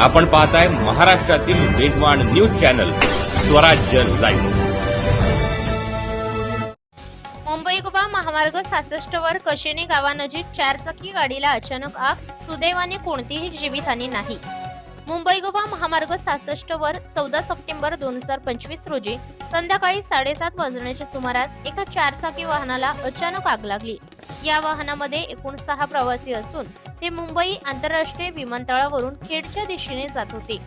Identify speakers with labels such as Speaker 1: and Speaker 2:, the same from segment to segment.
Speaker 1: आपण पाहताय महाराष्ट्रातील वेगवान news channel Swarajya live.
Speaker 2: Mumbai Goa महामार्ग सहासष्ट वर कशेने गावानजीक चारचाकी गाडीला अचानक आग सुदैवाने कोणतीही जीवितहानी नाही. मुंबई गोवा महामार्ग सहासष्ट वर चौदा सप्टेंबर दोन हजार पंचवीस रोजी संध्याकाळी साडेसात वाजण्याच्या सुमारास एका चारचाकी वाहनाला अचानक आग लागली. या वाहनामध्ये एकूण सहा प्रवासी असून ते मुंबई आंतरराष्ट्रीय विमानतळावरून खेडच्या दिशेने जात होते.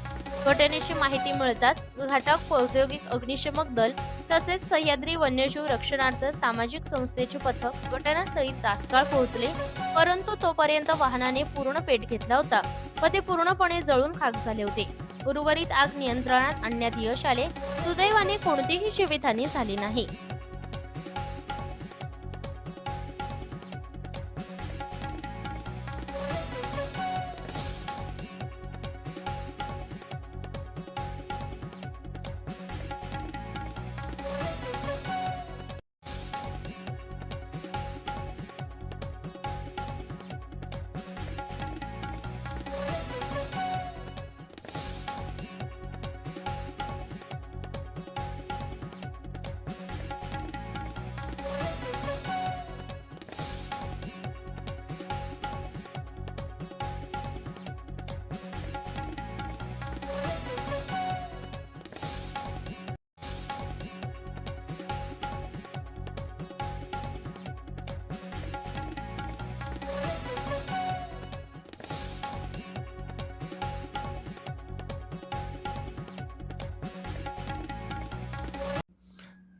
Speaker 2: घटनेची माहिती मिळताच घाटक औद्योगिक अग्निशमक दल तसेच सह्याद्री वन्यजीव रक्षणार्थ सामाजिक संस्थेचे पथक घटनास्थळी तात्काळ पोहोचले परंतु तोपर्यंत वाहनाने पूर्ण पेट घेतला होता व ते पूर्णपणे जळून खाक झाले होते. उर्वरित आग नियंत्रणात आणण्यात यश आले सुदैवाने कोणतीही जीवितहानी झाली नाही.